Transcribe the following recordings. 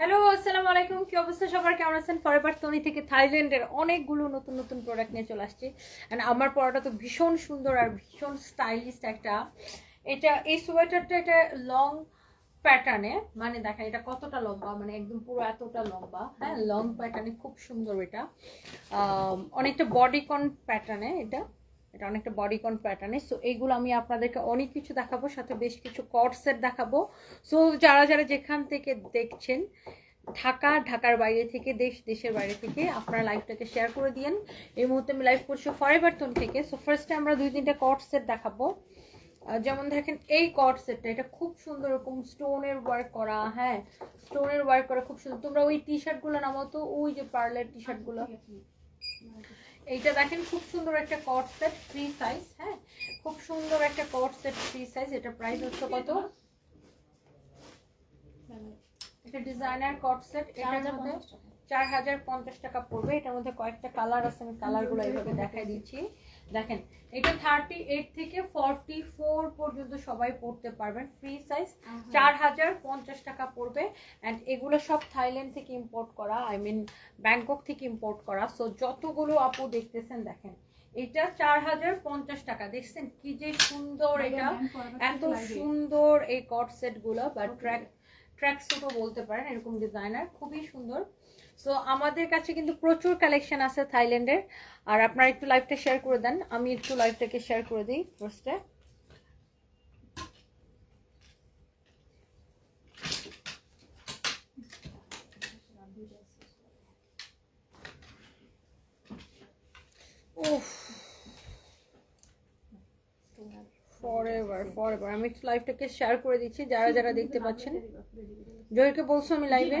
Hello আসসালামু আলাইকুম কি অবস্থা সবার? কেমন আছেন? ফরএভার তনি থেকে থাইল্যান্ডের অনেকগুলো নতুন নতুন প্রোডাক্ট নিয়ে চলে আসছি। অ্যান্ড আমার পরাটা তো ভীষণ সুন্দর আর ভীষণ স্টাইলিশ একটা। এটা, এই সোয়েটারটা এটা লং প্যাটার্নে মানে দেখেন এটা কতটা লম্বা মানে একদম পুরো এতটা লম্বা। হ্যাঁ লং প্যাটার্নে খুব সুন্দর এটা। অনেকটা বডিকন প্যাটার্নে এটা। এটা অনেকটা বডিকন প্যাটার্নে সো এইগুলো আমি আপনাদেরকে অনেক কিছু দেখাবো, সাথে বেশ কিছু কট সেট দেখাবো। সো যারা যারা যেখান থেকে দেখছেন, ঢাকা, ঢাকার বাইরে থেকে, দেশ, দেশের বাইরে থেকে, আপনারা লাইভটাকে শেয়ার করে দিয়েন। এই মুহূর্তে আমি লাইভ করছি ফরেভারটন থেকে। সো ফার্স্টে আমরা দুই, তিনটা কট সেট দেখাবো। যেমন দেখেন, এই কট সেটটা এটা খুব সুন্দর এরকম স্টোনের ওয়ার্ক করা হ্যাঁ স্টোনের ওয়ার্ক করা খুব সুন্দর। তোমরা ওই টি শার্টগুলো নামো তো, ওই যে পার্লের টি শার্টগুলো এইটা দেখেন খুব সুন্দর একটা কট সেট ফ্রি সাইজ হ্যাঁ? খুব সুন্দর একটা কট সেট ফ্রি সাইজ এটা প্রাইস হচ্ছে কত? এটা ডিজাইনার কট সেট এটার মধ্যে চার হাজার পঞ্চাশ টাকা পড়বে। এটার মধ্যে কয়েকটা কালার আছে আমি কালারগুলো এইভাবে দেখাই দিচ্ছি। দেখেন এটা থার্টি এইট থেকে ফর্টি ফোর পর্যন্ত সবাই পড়তে পারবেন ফ্রি সাইজ চার হাজার পঞ্চাশ টাকা পড়বে। অ্যান্ড এগুলো সব থাইল্যান্ড থেকে ইম্পোর্ট করা আই মিন ব্যাংকক থেকে ইম্পোর্ট করা। সো যতগুলো আপু দেখতেছেন দেখেন এটা চার হাজার পঞ্চাশ টাকা। দেখছেন কি যে সুন্দর এটা। এত সুন্দর এই কট সেটগুলো বা ট্র্যাক ট্র্যাক স্যুটও বলতে পারেন এরকম ডিজাইনার খুবই সুন্দর। সো আমাদের কাছে কিন্তু প্রচুর কালেকশন আছে থাইল্যান্ডের। আর আপনারা একটু লাইভটা শেয়ার করে দেন। আমি একটু লাইভটাকে শেয়ার করে দিই ফার্স্টে ফরএভার ফরএভার আমি লাইভটাকে শেয়ার করে দিচ্ছি। যারা যারা দেখতে পাচ্ছেন। জয়কে বলছো আমি লাইভে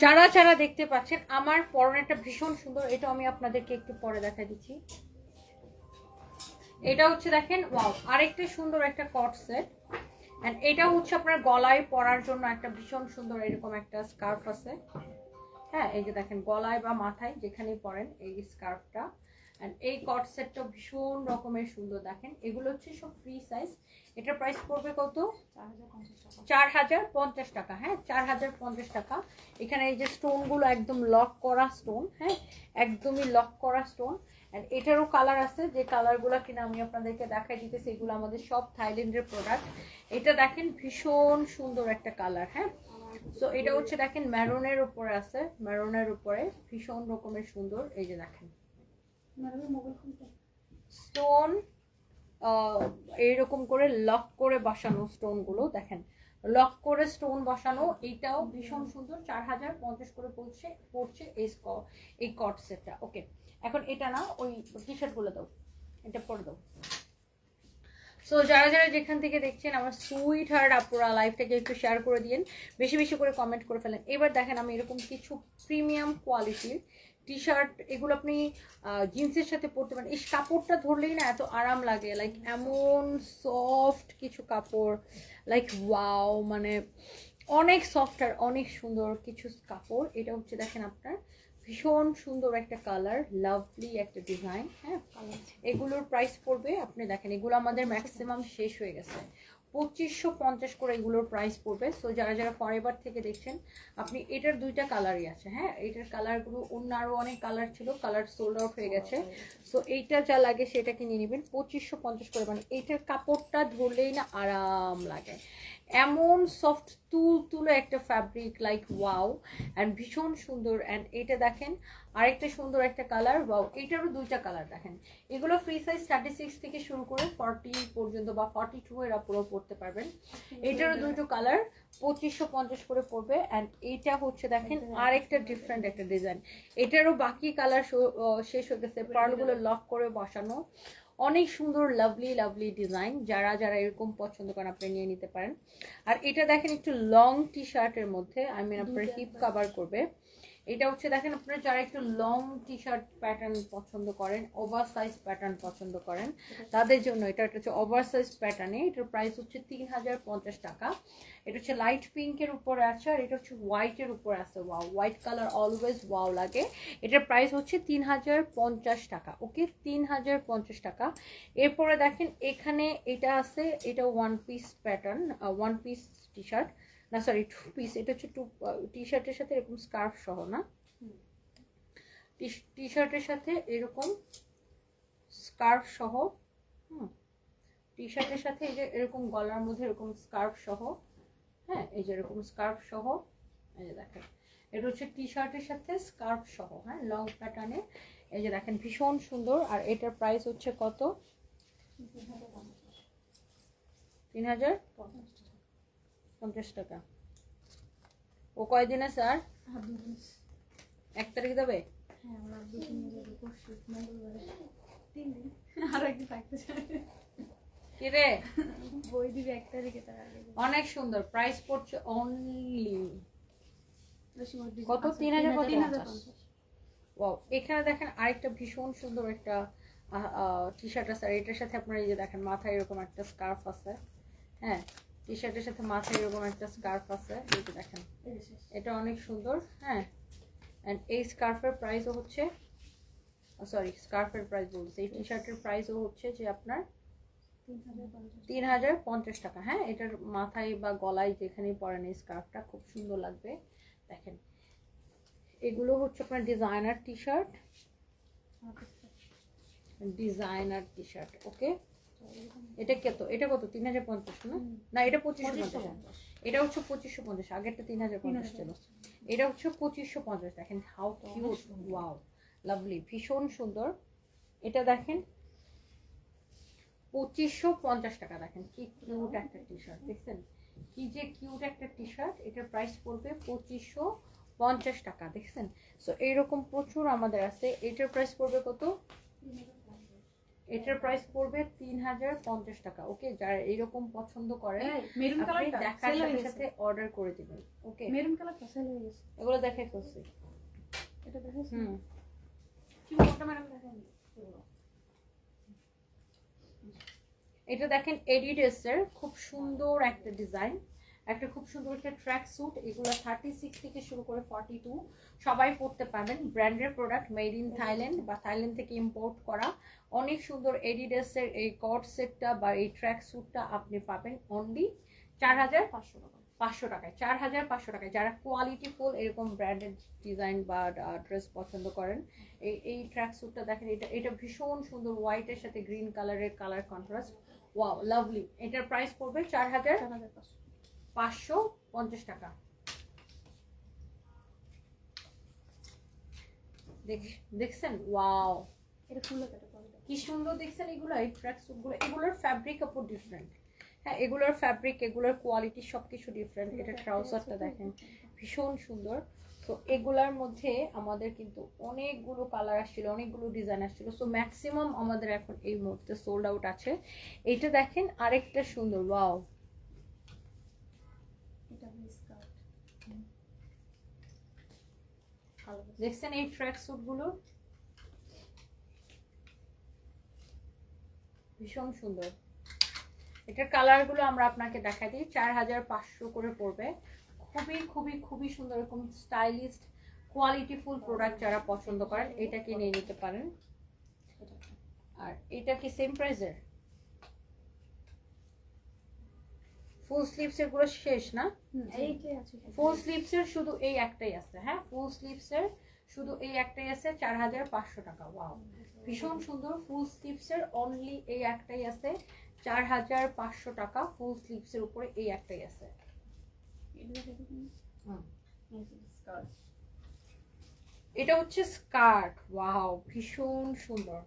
যারা যারা দেখতে পাচ্ছেন, আমার পরনেটা ভীষণ সুন্দর, এটা আমি আপনাদেরকে একটু পরে দেখা দিচ্ছি। এটা হচ্ছে দেখেন, ওয়াও, আরেকটা সুন্দর একটা কট সেট। এন্ড এটা হচ্ছে আপনার গলায় পরার জন্য একটা ভীষণ সুন্দর এরকম একটা স্কার্ফ আছে। হ্যাঁ এই যে দেখেন, গলায় বা মাথায় যেখানেই পরেন এই স্কার্ফটা এই কট সেটটা ভীষণ রকমের সুন্দর, দেখেন। এগুলো হচ্ছে সব ফ্রি সাইজ এটার প্রাইস পড়বে কত? চার হাজার পঞ্চাশ টাকা হ্যাঁ? চার হাজার পঞ্চাশ টাকা। এখানে এই যে স্টোনগুলো একদম লক করা স্টোন হ্যাঁ? একদমই লক করা স্টোন অ্যান্ড এটারও কালার আছে, যে কালারগুলো কিনা আমি আপনাদেরকে দেখাই দিতেছি, এগুলো আমাদের সব থাইল্যান্ডের প্রোডাক্ট এটা দেখেন ভীষণ সুন্দর একটা কালার হ্যাঁ? সো এটা হচ্ছে, দেখেন ম্যারনের উপরে আছে ম্যারনের উপরে। ভীষণ রকমের সুন্দর, এই যে দেখেন। স্টোন এইরকম করে লক করে বসানো স্টোনগুলো দেখেন। লক করে স্টোন বসানো এইটাও ভীষণ সুন্দর, চার হাজার পঞ্চাশ করে পড়ছে পড়ছে এই এই কট সেটটা ওকে এখন এটা না, ওই টি শার্টগুলো দাও, এটা পরে দাও। সো যারা যারা যেখান থেকে দেখছেন, আমার সুইট হার্ট আপুরা লাইফটাকে একটু শেয়ার করে দিন বেশি বেশি করে কমেন্ট করে ফেলেন। এবার দেখেন আমি এরকম কিছু প্রিমিয়াম কোয়ালিটির টি শার্ট এগুলো আপনি জিন্সের সাথে পরতে পারেন। এই কাপড়টা ধরলেই না এত আরাম লাগে। লাইক এমন সফট কিছু কাপড়। লাইক ওয়াও মানে অনেক সফট আর অনেক সুন্দর কিছু কাপড়। এটা হচ্ছে দেখেন আপনার ভীষণ সুন্দর একটা কালার লাভলি একটা ডিজাইন হ্যাঁ? এগুলোর প্রাইস পড়বে আপনি দেখেন এগুলো আমাদের ম্যাক্সিমাম শেষ হয়ে গেছে। পঁচিশশো পঞ্চাশ করে এগুলোর প্রাইস পড়বে। সো যারা যারা ফরেভার থেকে দেখছেন আপনি এটার দুইটা কালারই আছে হ্যাঁ? এটার কালারগুলো অন্য আরও অনেক কালার ছিল কালার সোল্ড আউট হয়ে গেছে। সো এইটা যা লাগে সেটা কিনে নেবেন পঁচিশশো পঞ্চাশ করে। মানে এইটার কাপড়টা ধরলেই না আরাম লাগে। এমন সফট তুল তুলে একটা ফ্যাব্রিক লাইক ওয়াও অ্যান্ড ভীষণ সুন্দর অ্যান্ড এটা দেখেন আরেকটা সুন্দর একটা কালার ওয়াও এটারও দুইটা কালার দেখেন। এগুলো ফ্রি সাইজ থার্টি সিক্স থেকে শুরু করে ফর্টি পর্যন্ত বা ফর্টি টু এর আপুরও পড়তে পারবেন। এটারও দুটো কালার পঁচিশশো পঞ্চাশ করে পড়বে অ্যান্ড এইটা হচ্ছে দেখেন আরেকটা ডিফারেন্ট একটা ডিজাইন এটারও বাকি কালার শেষ হয়ে গেছে পার্লগুলো লক করে বসানো। অনেক সুন্দর লাভলি লাভলি ডিজাইন যারা যারা এরকম পছন্দ করেন আপনি নিয়ে নিতে পারেন। আর এটা দেখেন একটু লং টি শার্টের মধ্যে আই মিন আপনার হিপ কাভার করবে। এটা হচ্ছে দেখেন আপনারা যারা একটু লং টি শার্ট প্যাটার্ন পছন্দ করেন ওভার সাইজ প্যাটার্ন পছন্দ করেন তাদের জন্য এটা একটা হচ্ছে ওভার সাইজ প্যাটার্নে এটার প্রাইস হচ্ছে তিন হাজার পঞ্চাশ টাকা। এটা হচ্ছে লাইট পিঙ্কের উপরে আছে আর এটা হচ্ছে হোয়াইটের উপরে আছে। Wow white colour always wow লাগে। এটার প্রাইস হচ্ছে তিন হাজার পঞ্চাশ টাকা ওকে তিন হাজার পঞ্চাশ টাকা। এরপরে দেখেন এখানে এটা আছে, এটা one piece pattern one piece T shirt না সরি টু পিস এটা হচ্ছে টু টি শার্টের সাথে এরকম স্কার্ফ সহ, না? টি শার্টের সাথে এরকম স্কার্ফ সহ, হুম টি শার্টের সাথে এই যে এরকম গলার মধ্যে এরকম স্কার্ফ সহ হ্যাঁ এই যে এরকম স্কার্ফ সহ, এই যে দেখেন, এটা হচ্ছে টি শার্টের সাথে স্কার্ফ সহ হ্যাঁ লং প্যাটার্নে এই যে দেখেন, ভীষণ সুন্দর, আর এটার প্রাইস হচ্ছে কত? তিন হাজার পঞ্চাশ টাকা। ও কয়দিনে স্যার এক তারিখ দেবে কি রে? বই দিবে এক তারিখে তার আগে অনেক সুন্দর। প্রাইস পড়ছে অনলি কত? তিন হাজার কত? তিন হাজার ওয়াও এখানে দেখেন আরেকটা ভীষণ সুন্দর একটা টি শার্ট আছে। আর এটার সাথে আপনারা এই যে দেখেন মাথায় এরকম একটা স্কার্ফ আছে। হ্যাঁ টি শার্টের সাথে মাথায় এরকম একটা স্কার্ফ আছে। এই যে দেখেন। এটা অনেক সুন্দর। হ্যাঁ অ্যান্ড এই স্কার্ফের প্রাইসও হচ্ছে সরি স্কার্ফের প্রাইস বলছে। এই টি শার্টের প্রাইসও হচ্ছে যে আপনার তিন হাজার পঞ্চাশ টাকা। হ্যাঁ এটার মাথায় বা গলায় যেখানেই পরেন এই স্কার্ফটা খুব সুন্দর লাগবে। দেখেন এগুলো হচ্ছে আপনার designer T shirt designer T shirt okay এটা কত এটা কত? তিন হাজার পঞ্চাশ না? না এটা পঁচিশশো পঞ্চাশ। এটা হচ্ছে পঁচিশশো পঞ্চাশ আগেরটা তিন হাজার পঞ্চাশ ছিল। এটা হচ্ছে পঁচিশশো পঞ্চাশ দেখেন হাউ কিউট ওয়াও লাভলি ভীষণ সুন্দর। এটা দেখেন পঁচিশশো পঞ্চাশ টাকা দেখেন কি কিউট একটা টি শার্ট দেখছেন? কি যে কিউট একটা টি শার্ট এটার প্রাইস পড়বে পঁচিশশো পঞ্চাশ টাকা দেখছেন? সো এইরকম প্রচুর আমাদের আছে। এটার প্রাইস পড়বে কত? এটার প্রাইস পড়বে তিন হাজার পঞ্চাশ টাকা ওকে যারা এরকম পছন্দ করে আপনি দেখার সাথে সাথে অর্ডার করে দিবেন ওকে মেরুন সেল হয়ে গেছে। এগুলো দেখাই ফেলছি এটা দেখেছ হুম। কি মোটা ম্যাডাম দেখেন। এটা দেখেন এডিডাসের খুব সুন্দর একটা ডিজাইন একটা খুব সুন্দর একটা ট্র্যাক স্যুট এগুলো থার্টি সিক্স থেকে শুরু করে ফর্টি টু সবাই পড়তে পারবেন। ব্র্যান্ডের প্রোডাক্ট মেড ইন থাইল্যান্ড বা থাইল্যান্ড থেকে ইম্পোর্ট করা। অনেক সুন্দর এডিডাসের এই কট সেটটা বা এই ট্র্যাক স্যুটটা আপনি পাবেন অনলি চার হাজার পাঁচশো টাকা। পাঁচশো টাকায়, চার হাজার পাঁচশো টাকায়। যারা কোয়ালিটি ফুল এরকম ব্র্যান্ডেড ডিজাইন বা ড্রেস পছন্দ করেন, এই এই ট্র্যাক স্যুটটা দেখেন, এটা এটা ভীষণ সুন্দর হোয়াইটের সাথে গ্রিন কালারের কালার কন্ট্রাস্ট ওয়াও লাভলি এটার প্রাইস পড়বে চার হাজার পাঁচশো পঞ্চাশ টাকা। দেখছেন? ওয়াও এটা কি সুন্দর দেখছেন এগুলো এই ট্র্যাক স্যুটগুলো এগুলোর ফ্যাব্রিক আপর ডিফারেন্ট হ্যাঁ এগুলোর ফ্যাব্রিক এগুলোর কোয়ালিটি সব কিছু ডিফারেন্ট এটা ট্রাউজারটা দেখেন। ভীষণ সুন্দর। তো এগুলার মধ্যে আমাদের কিন্তু অনেকগুলো কালার আসছিল অনেকগুলো ডিজাইন আসছিল। সো ম্যাক্সিমাম আমাদের এখন এই মুহূর্তে সোল্ড আউট আছে। এইটা দেখেন আরেকটা সুন্দর ওয়াও। দেখছেন এই ট্র্যাক স্যুটগুলো ভীষণ সুন্দর। এটার কালারগুলো আমরা আপনাকে দেখাই দিই। চার হাজার পাঁচশো করে পড়বে। খুবই খুবই খুবই সুন্দর এরকম স্টাইলিস্ট কোয়ালিটিফুল প্রোডাক্ট যারা পছন্দ করেন এটাকে নিয়ে নিতে পারেন। আর এটা কি সেম প্রাইসের ফুল স্লিভস এরগুলো শেষ না? ফুল স্লিভস এর শুধু এই একটাই আছে হ্যাঁ? ফুল স্লিভস এর শুধু এই একটাই আছে চার হাজার পাঁচশো টাকা ওয়াও ভীষণ সুন্দর ফুল স্লিভস এর অনলি এই একটাই আছে চার হাজার পাঁচশো টাকা ফুল স্লিভসের উপরে এই একটাই আছে। এটা হচ্ছে স্কার্ট। ওয়াও ভীষণ সুন্দর।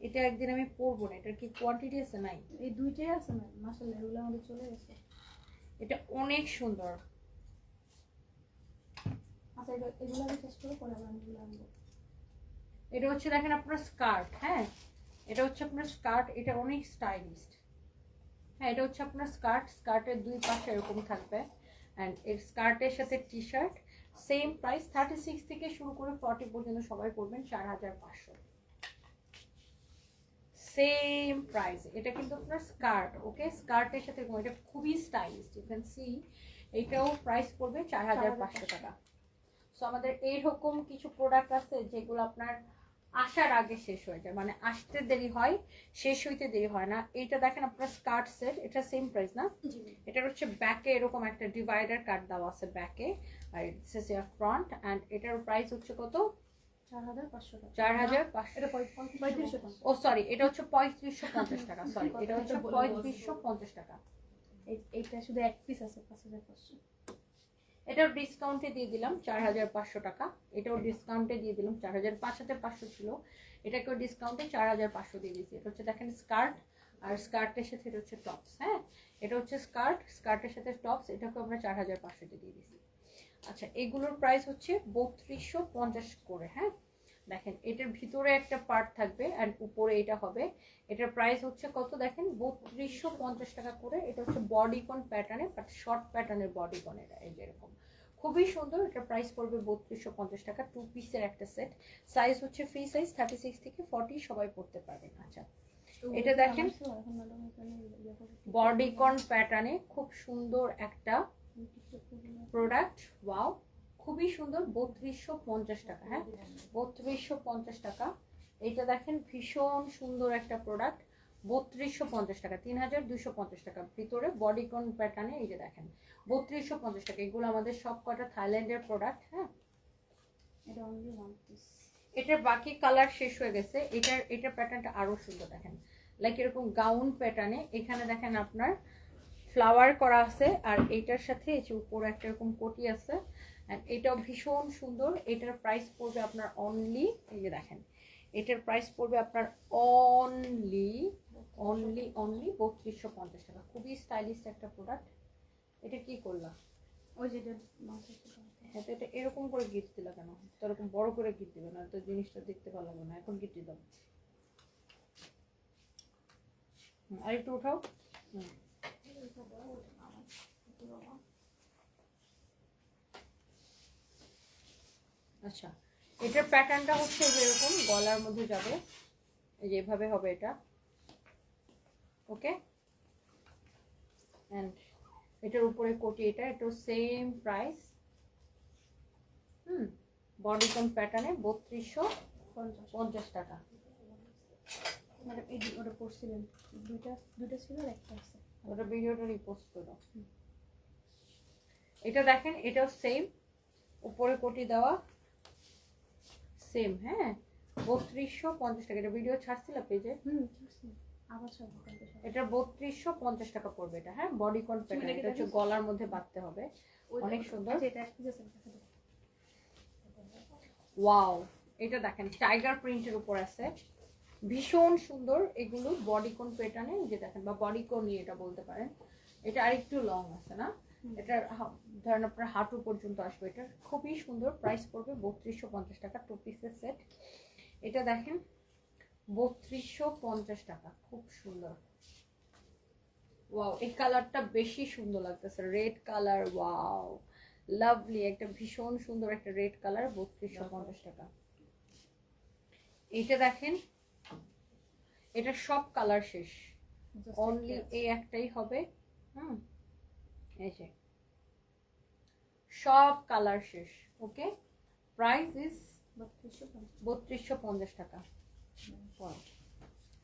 এটা একদিন আমি পরবো না এটার কি কোয়ান্টিটি আছে? নাই। এই দুইটাই আছে না? মাসাল্লাহ এগুলো আমাদের চলে গেছে। এটা অনেক সুন্দর। আচ্ছা এগুলো আগে শেষ করে পরে আবার আমি এটা হচ্ছে দেখেন আপনার স্কার্ট হ্যাঁ? এটা হচ্ছে আপনার স্কার্ট এটা অনেক স্টাইলিস্ট হ্যাঁ এটা হচ্ছে আপনার স্কার্ট স্কার্টের দুই পাশে এরকম থাকবে। অ্যান্ড এর স্কার্টের সাথে T shirt same price thirty six থেকে শুরু করে ফর্টি পর্যন্ত সবাই করবেন চার হাজার পাঁচশো। সেম প্রাইস এটা কিন্তু আপনার স্কার্ট ওকে স্কার্টের সাথে এটা খুবই স্টাইলিস্ট ইউ ক্যান সি এইটাও প্রাইস পড়বে চার হাজার পাঁচশো টাকা। সো আমাদের এইরকম কিছু প্রোডাক্ট আছে যেগুলো আপনার আসার আগে শেষ হয়ে যায়। মানে আসতে দেরি হয় শেষ হইতে দেরি হয় না। এইটা দেখেন আপনার স্কার্ট সেট এটা সেম প্রাইস না? জি। এটার হচ্ছে ব্যাকে এরকম একটা ডিভাইডার কাট দেওয়া আছে ব্যাকে আর ইটস ফ্রন্ট অ্যান্ড এটার প্রাইস হচ্ছে কত? চার হাজার পাঁচশো এটা ও সরি এটা হচ্ছে পঁয়ত্রিশশো পঞ্চাশ টাকা সরি এটা হচ্ছে পঁয়ত্রিশশো পঞ্চাশ টাকা। এইটা শুধু এক পিস আছে পাঁচ হাজার পাঁচশো। এটাও ডিসকাউন্টে দিয়ে দিলাম চার হাজার পাঁচশো টাকা। এটাও ডিসকাউন্টে দিয়ে দিলাম চার হাজার পাঁচ হাজার পাঁচশো ছিল এটাকেও ডিসকাউন্টে চার হাজার পাঁচশো দিয়ে দিয়েছি। এটা হচ্ছে দেখেন স্কার্ট আর স্কার্টের সাথে এটা হচ্ছে টপস হ্যাঁ? এটা হচ্ছে স্কার্ট স্কার্টের সাথে টপস এটাকেও আমরা চার হাজার পাঁচশোতে দিয়ে দিয়েছি। আচ্ছা এগুলোর প্রাইস হচ্ছে বত্রিশশো পঞ্চাশ করে হ্যাঁ? দেখেন এটার ভিতরে একটা পার্ট থাকবে অ্যান্ড উপরে এটা হবে। এটার প্রাইস হচ্ছে কত দেখেন? বত্রিশশো পঞ্চাশ টাকা করে। এটা হচ্ছে বডিকন প্যাটার্নে বাট শর্ট প্যাটার্নের বডিকন এটা এই যেরকম। খুবই সুন্দর এটার প্রাইস পড়বে বত্রিশশো পঞ্চাশ টাকা টু পিসের একটা সেট সাইজ হচ্ছে ফ্রি সাইজ থার্টি সিক্স থেকে ফর্টি সবাই পড়তে পারবেন আচ্ছা এটা দেখেন। ইয়ে বডিকন প্যাটার্নে খুব সুন্দর একটা প্রোডাক্ট ওয়াও খুবই সুন্দর বত্রিশশো পঞ্চাশ টাকা হ্যাঁ? বত্রিশশো পঞ্চাশ টাকা। এটা দেখেন ভীষণ সুন্দর একটা প্রোডাক্ট বত্রিশশো পঞ্চাশ টাকা তিন হাজার দুশো পঞ্চাশ টাকা। ভিতরে বডিকন প্যাটার্নে এই যে দেখেন বত্রিশশো পঞ্চাশ টাকা। এগুলো আমাদের সব কটা থাইল্যান্ডের প্রোডাক্ট হ্যাঁ? এটা অনলি ওয়ান পিস এটার বাকি কালার শেষ হয়ে গেছে। এটার এটার প্যাটার্নটা আরও সুন্দর দেখেন। লাইক এরকম গাউন প্যাটার্নে এখানে দেখেন আপনার ফ্লাওয়ার করা আছে আর এটার সাথে এই যে উপরে একটা এরকম কোটি আছে And এটাও ভীষণ সুন্দর। এটার প্রাইস পড়বে আপনার অনলি এই যে দেখেন এটার প্রাইস পড়বে আপনার অনলি অনলি অনলি বত্রিশশো পঞ্চাশ টাকা। খুবই স্টাইলিশ একটা প্রোডাক্ট এটা কি করলাম ওই যেটা মাথায় হ্যাঁ তো এটা এরকম করে গিফট দিলা কেন? তো এরকম বড় করে গিফট দিবে না তো জিনিসটা দেখতে ভালো লাগবে না। এখন গিফট দাও আর একটু উঠাও। হুম। আচ্ছা এটার প্যাটার্নটা হচ্ছে এরকম গলার মধ্যে যাবে। এই যে এভাবে হবে এটা। ওকে? অ্যান্ড এটার উপরে কোটি এটা এটাও সেম প্রাইস হুম বডিকন প্যাটার্নে বত্রিশশো পঞ্চাশ পঞ্চাশ টাকা। ম্যাডাম এই ওটা পড়ছিলেন দুইটা দুইটা ছিল আর একটা আছে? ওটা ভিডিওটা রিপোস্ট করো। এটা দেখেন এটাও সেম উপরে কোটি দেওয়া। সেম হ্যাঁ? বত্রিশশো পঞ্চাশ টাকা। এটা ভিডিও ছাড়ছিল পেজে এটা বত্রিশশো পঞ্চাশ টাকা পড়বে এটা হ্যাঁ? প্যাটার্ন রেখে এটা হচ্ছে? গলার মধ্যে বাঁধতে হবে। অনেক সুন্দর। আচ্ছা, এটা। ওয়াও দেখেন টাইগার প্রিন্টের উপর আছে। ভীষণ সুন্দর এগুলো বডিকন প্যাটার্নে যে দেখেন বা বডিকন নিয়ে এটা বলতে পারেন। এটা আরেকটু লং আছে না। এটার হা- ধরেন আপনার হাঁটু পর্যন্ত আসবে। এটা খুবই সুন্দর প্রাইস পড়বে বত্রিশশো পঞ্চাশ টাকা টু পিসের সেট এটা দেখেন বত্রিশশো পঞ্চাশ টাকা খুব সুন্দর। ওয়াও এই কালারটা বেশি সুন্দর লাগতেছে। রেড কালার ওয়াও লাভলি একটা ভীষণ সুন্দর একটা রেড কালার বত্রিশশো পঞ্চাশ টাকা। এইটা দেখেন এটা সব কালার শেষ। অনলি এই একটাই হবে। হুম। এই সব কালার শেষ ওকে প্রাইস ইজ বত্রিশশো পঞ্চাশ। টাকা।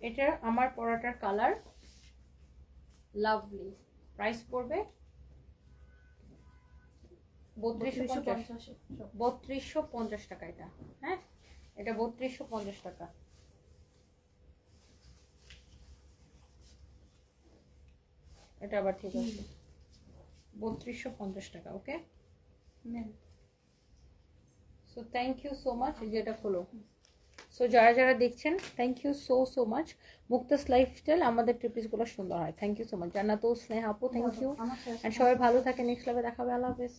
এটার আমার পরাটার কালার লাভলি প্রাইস পড়বে। বত্রিশশো পঞ্চাশ টাকা এটা হ্যাঁ? এটা বত্রিশশো পঞ্চাশ টাকা। এটা আবার ঠিক আছে। বত্রিশশো পঞ্চাশ টাকা ওকে নেন so thank you so much যেটা খোলো। সো যারা যারা দেখছেন thank you so so much Mukta's lifestyle আমাদের ট্রিপিসগুলো সুন্দর হয়। থ্যাংক ইউ সো মাচ জান্নাত স্নেহা আপু থ্যাংক ইউ অ্যান্ড সবাই ভালো থাকে নেক্সট লাভে দেখাবে। আল্লাহ হাফেজ।